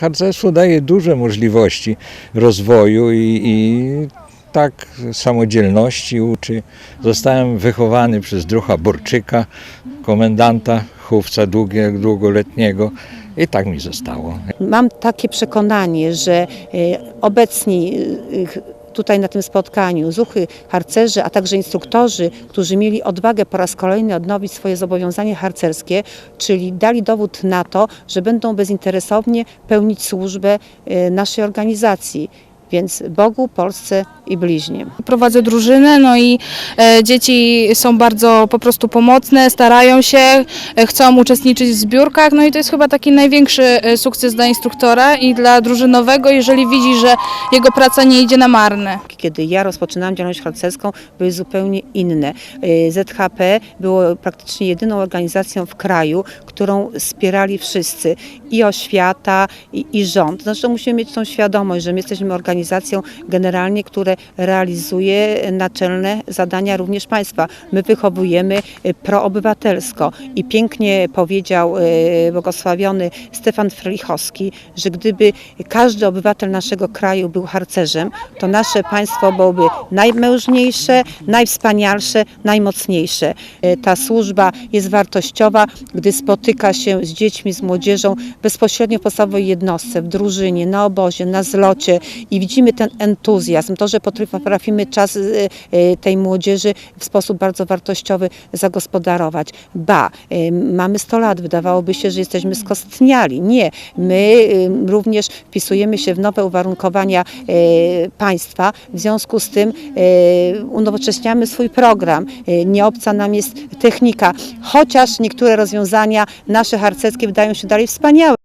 harcerstwo daje duże możliwości rozwoju i, i tak samodzielności uczy. Zostałem wychowany przez drucha Borczyka, komendanta chówca długoletniego i tak mi zostało. Mam takie przekonanie, że e, obecni e, tutaj na tym spotkaniu zuchy harcerzy, a także instruktorzy, którzy mieli odwagę po raz kolejny odnowić swoje zobowiązanie harcerskie, czyli dali dowód na to, że będą bezinteresownie pełnić służbę e, naszej organizacji. Więc Bogu, Polsce i bliźnim. Prowadzę drużynę, no i e, dzieci są bardzo po prostu pomocne, starają się, e, chcą uczestniczyć w zbiórkach, no i to jest chyba taki największy e, sukces dla instruktora i dla drużynowego, jeżeli widzi, że jego praca nie idzie na marne. Kiedy ja rozpoczynałam działalność harcerską, były zupełnie inne. Y, ZHP było praktycznie jedyną organizacją w kraju, którą wspierali wszyscy i oświata, i, i rząd. Zresztą musimy mieć tą świadomość, że my jesteśmy organizacją generalnie, która realizuje naczelne zadania również państwa. My wychowujemy y, proobywatelsko i pięknie powiedział y, błogosławiony Stefan Frelichowski, że gdyby każdy obywatel naszego kraju był harcerzem, to nasze państwo byłoby najmężniejsze, najwspanialsze, najmocniejsze. E, Ta służba jest wartościowa, gdy spotyka się z dziećmi, z młodzieżą bezpośrednio w podstawowej jednostce, w drużynie, na obozie, na zlocie i widzimy ten entuzjazm, to, że potrafimy czas e, e, tej młodzieży w sposób bardzo wartościowy zagospodarować. Ba, e, mamy 100 lat, wydawałoby się, że jesteśmy skostniali. Nie, my również wpisujemy się w nowe uwarunkowania państwa, w związku z tym unowocześniamy swój program. E, Nie obca nam jest technika, chociaż niektóre rozwiązania nasze harcerskie wydają się dalej wspaniałe.